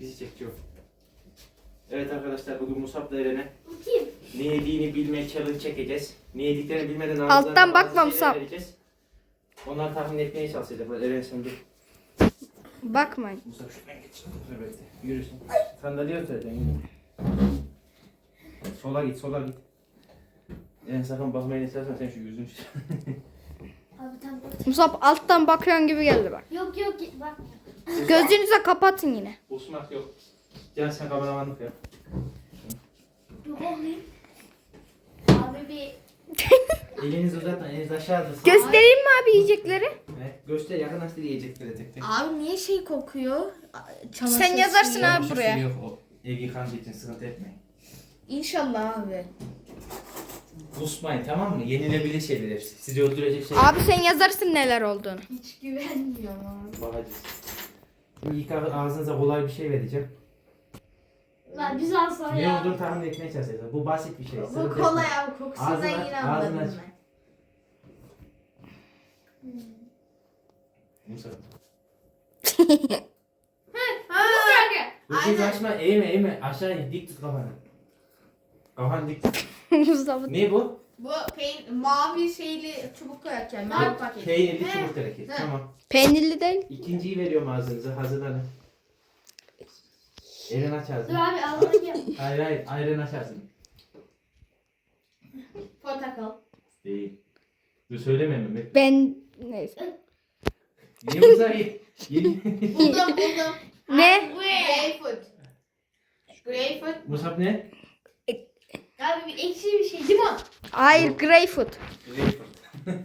Bizi çekiyor. Evet arkadaşlar bugün Musab'la Eren'e ne yediğini bilme challenge çekeceğiz. Ne yediklerini bilmeden Alttan bakma Musab. Onlar tahmin etmeye çalışacaklar. Eren sen dur. Bakmayın. Musab şuradan geç. Dur bekle. Yürüsün. Sandalye oturacaksın yürü. Sola git sola git. Eren sakın bakmayın istersen sen şu yüzünü Abi tam Musab alttan bakıyorsun gibi geldi bak. Yok yok bak. Gözünüzü kapatın yine. Usmak yok. Can sen kameramanlık yap. Yok olmayayım. Abi bir Elinizi uzatma, eliniz aşağıda. Göstereyim mi abi yiyecekleri? Evet, göster yakınlaştır yiyecekleri tek tek. Abi niye şey kokuyor? Çamaşır Sen yazarsın suyu. abi Çamaşır buraya. suyu Yok, o ev yıkandığı için sıkıntı etmeyin. İnşallah abi. Kusmayın tamam mı? Yenilebilir şeyler hepsi. Sizi öldürecek şeyler. Abi sen yazarsın neler olduğunu. Hiç güvenmiyorum abi. Bakacağız. Şimdi ilk ağzınıza kolay bir şey vereceğim. Lan biz alsana Ne ya. olduğunu tahmin etmeye çalışacağız. Bu basit bir şey. Bu sıkıntı kolay abi kokusundan Ağzını aç, yine ağzını anladım aç. ben. Musa. Kanka. Öküz Aynen. açma, eğme eğme. Aşağı in, dik tut kafanı. Kafanı dik. Musab'ın. Ne bu? Bu peyn mavi şeyli çubuk koyarken mavi paket. Peynirli He. çubuk hareket. He. Tamam. Peynirli değil. İkinciyi veriyorum ağzınıza. Hazırlanın. Elini aç Dur ağzını. abi alacağım. Hayır hayır. Ayran aç ağzını. Portakal. Değil. Dur söyleme Mehmet. Ben neyse. Niye bu sefer ye- yedi? Buldum buldum. Ne? Greyfurt. Greyfurt. Musab ne? Abi bir ekşi bir şey. Limon. Hayır greyfurt. Greyfurt.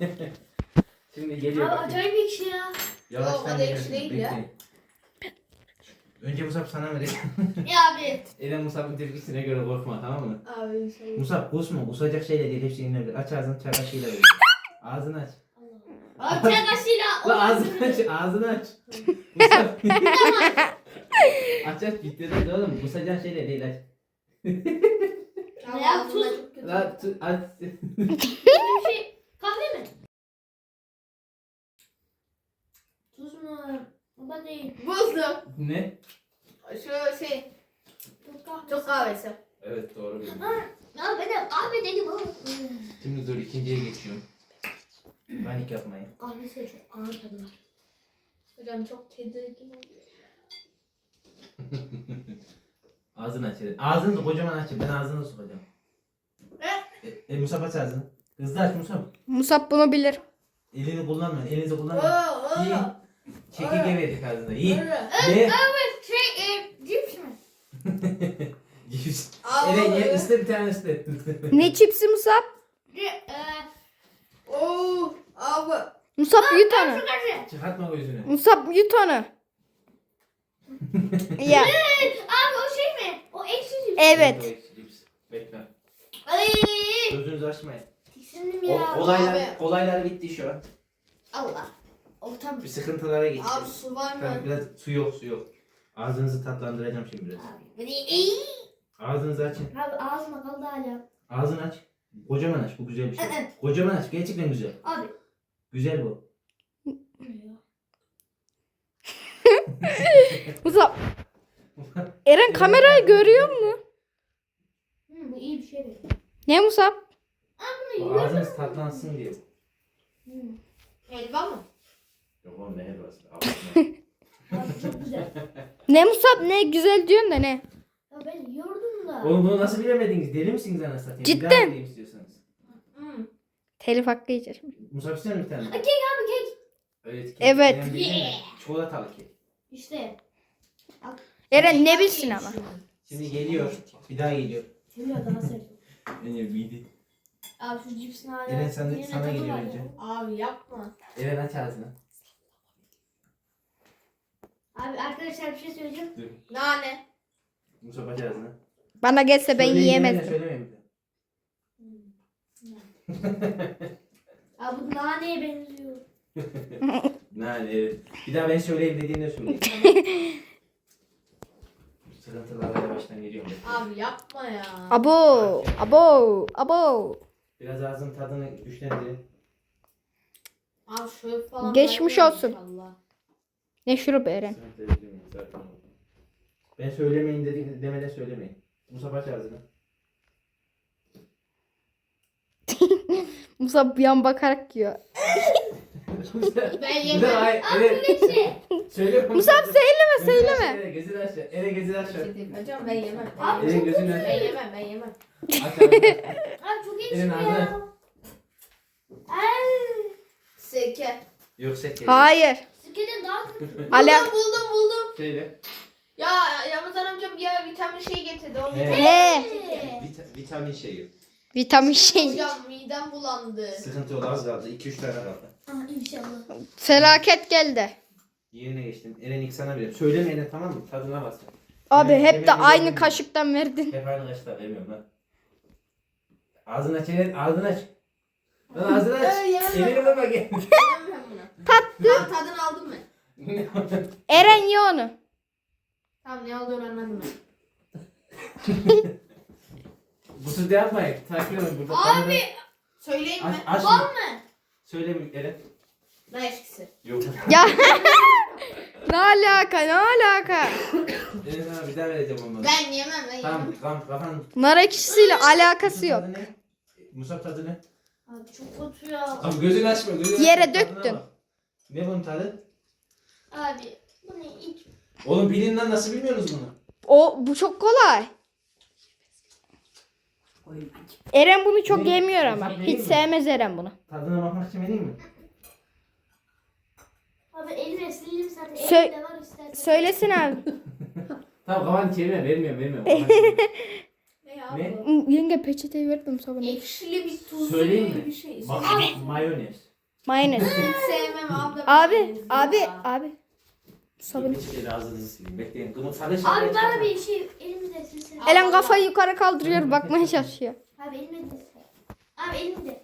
Şimdi geliyor Abi bakayım. acayip ekşi ya. Yavaştan Yok, o da geliyor. ekşi değil ya. Bekleyin. Önce Musab sana vereyim. Ya abi. Eren Musab'ın tepkisine göre korkma tamam mı? Abi inşallah. Musab kusma. Kusacak şeyle değil. Hepsini yine Aç ağzını çakaşıyla ver. Ağzını aç. Abi sen kaşıyla. La ağzını aç. Ağzını aç. Musab. aç aç. Bitti de oğlum. Kusacak şeyle değil aç. Abi Ya, ağzımda tuz. çok kötü. La tu- aç. Bir şey. Kahve mi? Tuz mu? O da değil. Buldum. ne? Şu şey. Çok kahve. Çok kahvesi. Evet doğru bildin. Ya ben de kahve dedim oğlum. Şimdi dur ikinciye geçiyorum. Panik yapmayın. Kahvesi de çok ağır tadı var. Hocam çok tedirgin oluyor. Ağzını aç. Ağzını da kocaman aç. Ben ağzını sokacağım. Eh. E, e Musab aç ağzını. Hızlı aç Musab. Musab bunu bilir. Elini kullanma. Elinizi Oo, kullanma. İyi. oo. Çekirge verdik ağzına. İyi. Oo. Ne? Şey, e, cips mi? Cips. Eren ye ısla bir tane ısla. Ne çipsi Musab? E, Oo, abi. Musab yut onu. Çıkartma gözünü. Musab yut onu. ya. Abi o ekşi cips. Evet. O ekşi cips. Bekle. Ay. Gözünüzü açmayın. Tiksindim O, ya. olaylar, abi. olaylar bitti şu an. Allah. O tam. Bir sıkıntılara Abi geçeceğiz. su var Ben mı? biraz su yok su yok. Ağzınızı tatlandıracağım şimdi biraz. Abi, bu değil. Ey. Ağzınızı açın. Abi ağzıma kaldı hala. Ağzını aç. Kocaman aç. Bu güzel bir şey. Kocaman aç. Gerçekten güzel. Abi. Güzel bu. Musab. Eren kamerayı görüyor mu? Hı, bu iyi bir şey değil. Ne Musab? Ağzınız tatlansın diye. Hı. Helva mı? Yok oğlum ne helvası. Abartma. Abi çok güzel. Ne Musab ne güzel diyorsun da ne? Ya ben yiyordum da. Oğlum bunu nasıl bilemediniz? Deli misiniz anasını satayım? Bir Cidden. bileyim istiyorsanız. Hmm. Telif hakkı yiyeceğiz. Musab ister misin bir tane? Kek abi kek. Evet. kek. Evet. De Çikolatalı kek. İşte. Eren ne bilsin ama. Şimdi geliyor. Bir daha geliyor. Geliyor daha sert. Benim miydi? Abi şu cipsin hala. Eren sen de- yine sana tadı geliyor önce. Abi yapma. Eren aç ağzını. Abi arkadaşlar bir şey söyleyeceğim. Nane. Musab aç ağzını. Bana gelse ben Söyleyin yiyemezdim. Söylemeyin bir daha. Abi bu naneye benziyor. Yani evet. Bir daha ben söyleyeyim dediğinde söyleyeyim. Sıkıntılara yavaştan geliyorum. Abi yapma ya. Abo, abo, abo. Biraz ağzın tadını güçlendirin. Abi şöyle falan. Geçmiş vermiyor olsun. inşallah. Ne şurubu Eren? Ben söylemeyin dedi, demeden söylemeyin. Musa aç ağzını. Musa bir an bakarak yiyor. Ben yemem. hayır. Ere, söyle. Musa söyleme söyleme. Ere gözünü aç. Ere gözünü aç. Hocam ben yemem. Abi Ere çok aç. Ben yemem ben yemem. Aç ağzını. Abi çok Elin ekşi ağzına. ya. Ay. Seke. Yok sek Hayır. Sikeden daha kötü. Ala Buldum buldum buldum. Söyle. Ya Ramazan amcam ya vitamin şey getirdi. Onu Evet. he. Vita- vitamin şeyi. Vitamin şey. Hocam midem bulandı. Sıkıntı oldu az kaldı. 2-3 tane kaldı. Ah inşallah. Felaket geldi. Yerine geçtim. Eren ilk sana veriyorum. Söyleme Eren tamam mı? Tadına bas. Abi Evet, hep de aynı ederim. kaşıktan verdin. Hep aynı kaşıkla vermiyorum lan. Ağzını aç Eren. Ağzını aç. Lan ağzını aç. Elini bak. Tatlı. Tadını aldım mı? Eren ye onu. Tamam ne olduğunu anladım ben. Bu sözde yapmayın. Takip edin burada. Abi. Söyleyeyim Aç, mi? aç Var mı? Söyle bir Eren. Ne eşkisi? Yok. Ya. ne alaka ne alaka? Eren sana bir daha vereceğim onları. Ben yemem ben Tamam yemem. tamam kafan. Nar ekşisiyle alakası yok. Tadı ne? Musab tadı ne? Abi çok kötü ya. Abi gözünü açma gözünü Yere açma, tadına döktün. bak. Ne bunun tadı? Abi bu ne iç. Oğlum bilin lan nasıl bilmiyorsunuz bunu? O bu çok kolay. Eren bunu çok Ne? yemiyor ama. Hiç mi? sevmez Eren bunu. Tadına bakmak için vereyim mi? Abi elime sildim zaten. Sö- Elimde var istersen. Söylesin abi. Tamam kafanı çevirme vermiyorum vermiyorum. Kafanı çevirme. Ne ya Ne? bu? Yenge peçeteyi verdim sabunu. Ekşili bir tuzlu Söyleyeyim bir mi? şey. Ma- mayonez. Mayonez. Hiç sevmem abla. Abi, abi, abi. Sabun. Ağzınızı sileyim. Bekleyin. Şey. Abi bana bir şey elimde silsin. Eren kafayı yukarı kaldırıyor bakmaya çalışıyor. Abi elimde de. Abi elimde.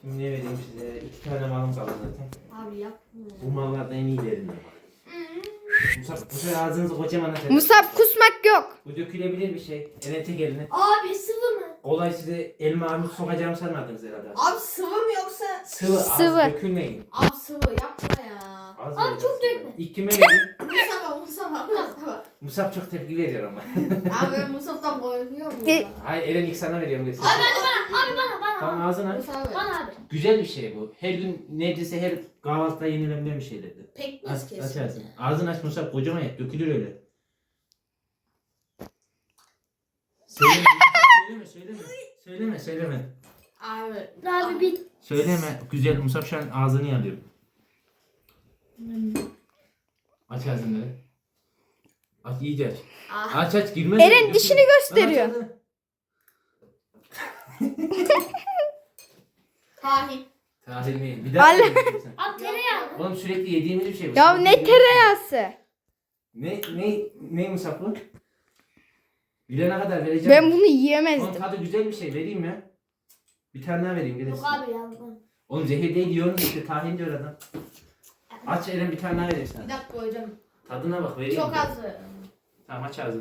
Şimdi ne vereyim size? İki tane malım kaldı zaten. Abi yapma. Bu mallardan en iyilerini. Musab bu sefer ağzınızı kocaman açın. Musab kusmak yok. Bu dökülebilir bir şey. Eren tek eline. Abi sıvı mı? Olay size elma armut sokacağımı sanmadınız herhalde. Abi sıvı mı yoksa? Sıvı, Sıvı. az dökülmeyin. Abi sıvı yapma ya. Az Abi çok dökme. İlk kime vereyim? Mustafa Mustafa Mustafa. Musab çok tepki veriyor ama. Abi ben Mustafa'dan korkuyorum ya. Hayır Eren ilk sana veriyorum. Abi Bana, abi bana bana. Tamam ağzını aç. Mustafa Bana abi. Güzel bir şey bu. Her gün neredeyse her kahvaltıda yenilebilen bir şeylerdir. Aç, pekmez aç kesin. ağzını. Ağzını aç Musab kocaman yap. Dökülür öyle. Söyleme, söyleme, söyleme. Söyleme, söyleme. Abi. Abi bir. Söyleme. Güzel Musab şu an ağzını yalıyor. Aç ağzını. Aç iyice aç. Ah. Aç aç girmez. Eren dişini gösteriyor. Aç ağzını. Tahin. Tahin değil. Bir daha. Abi tereyağı. Oğlum sürekli yediğimiz bir şey bu. Ya ne şey. tereyağısı? Ne ne ne Musab bu? Bilene kadar vereceğim. Ben bunu Oğlum yiyemezdim. tadı güzel bir şey vereyim ya. Bir tane daha vereyim Yok gelirsin. abi ya. Oğlum zehir değil diyorsunuz işte tahin diyor adam. Aç Eren bir tane daha vereyim sana. Bir dakika hocam. Tadına bak vereyim. Çok az. Tamam aç ağzını.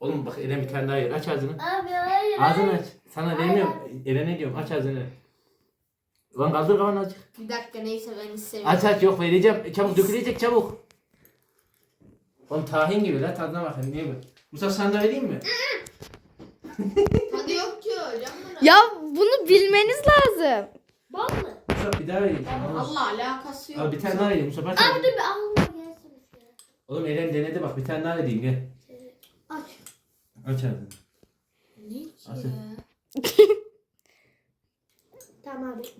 Oğlum bak Eren bir tane daha ver. Aç ağzını. Abi hayır. Ağzını aç. Sana vermiyorum. Eren'e diyorum aç ağzını. Ulan kaldır kafanı aç. Bir dakika neyse ben istemiyorum. Aç aç yok vereceğim. Çabuk dökülecek çabuk. Oğlum tahin gibi la tadına bakın niye bu? Mustafa sana da vereyim mi? Tadı yok ki hocam buna. Ya bunu bilmeniz lazım. Bal mı? Mustafa bir daha vereyim sana. Allah alakası yok. Al bir tane daha vereyim Mustafa aç Abi dur bir ağzıma gelsin. Oğlum Eren denedi bak bir tane daha vereyim gel. Aç. Aç ağzını. Ne ki Aç. ya? Tamam abi.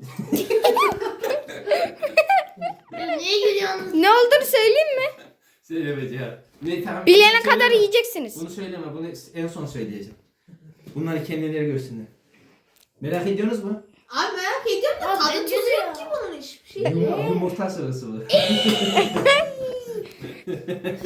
Ya Niye gülüyorsunuz? Ne olduğunu söyleyeyim mi? Söylemedi ya. Ne, tamam, Bilene söyleme. kadar yiyeceksiniz. Bunu söyleme bunu en son söyleyeceğim. Bunları kendileri görsünler. Merak ediyorsunuz mu? Abi merak ediyorum da Abi tadı bence tuzu de yok ki bunun hiçbir şey. Yum- Yumurta sıvısı bu.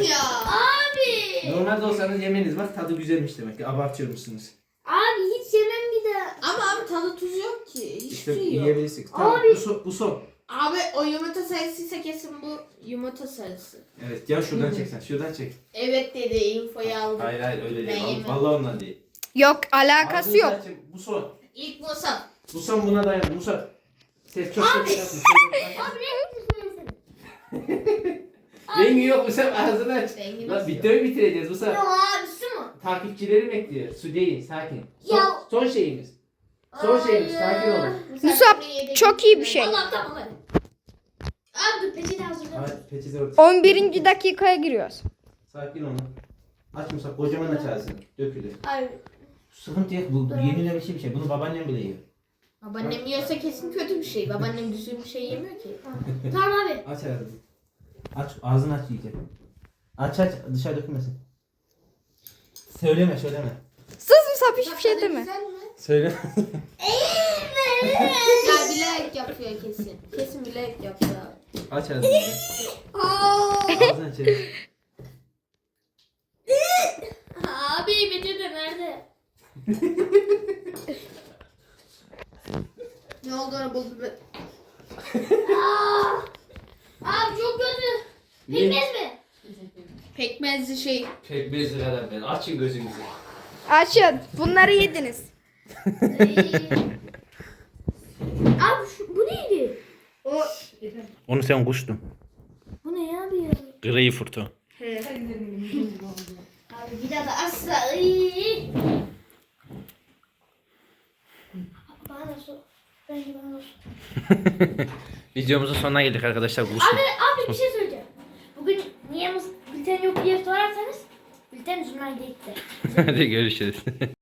ya. Abi. Normalde olsanız yemeniz bak tadı güzelmiş demek ki abartıyormuşsunuz. Abi hiç yemem bir daha. Ama abi tadı tuzu yok ki. Hiçbir İşte şey yok. yiyebilirsiniz. Tamam Abi. bu son. Bu son. Abi o yumurta sayısıysa kesin bu yumurta sayısı. Evet gel şuradan çek sen. Şuradan çek. Evet dedi infoyu aldım. Hayır hayır öyle Ben değil. yemem. Vallahi ondan değil. Yok alakası Ağzınızı yok. Bu son. İlk Musa. Musa buna dayan. Musa. Ses çok ses yapma. Abi Rengi yok Musa ağzını aç. Rengi Lan nasıl videoyu bitireceğiz Musa. Yok abi su mu? Takipçileri bekliyor. Su değil sakin. Son, Ya. son şeyimiz. Son şeyimiz sakin olun. Musab çok iyi bir şey. Allah tamam hadi. Abi dur peçete hazırla. Hadi peçete orta. 11. dakikaya giriyoruz. Sakin olun. Aç Musa kocaman aç ağzını. Dökülür. Abi. Sıkıntı yok bu yenilebilir bir şey. Bunu babaannem bile yiyor. Babaannem yiyorsa kesin kötü bir şey. Babaannem düzgün bir şey yemiyor ki. Tamam abi. Aç ağzını. Aç ağzını aç iyice. Aç aç dışarı dökülmesin. Söyleme söyleme. Sus Musab hiçbir şey deme. Güzel mi? Söyle. Ya bilerek yapıyor kesin. Kesin bilerek yapıyor abi. Aç ağzını. ağzını aç. Abi peçete nerede? Ne olduğunu buldu. be- Aa! Abi çok kötü. Pekmez mi? Pekmezli şey. Pekmezli kadar ben. Açın gözünüzü. Açın. Bunları yediniz. abi şu, bu neydi? Onu sen kuştun. Bu ne ya? Greyfurt'u. Abi bir daha da asla. Iy. Bana. Bence bana. Videomuzun sonuna geldik arkadaşlar. Abi, abi bir şey söyleyeceğim. Bugün niye mus- bülten yok diye sorarsanız bülten Zümra'yı gitti. Hadi görüşürüz.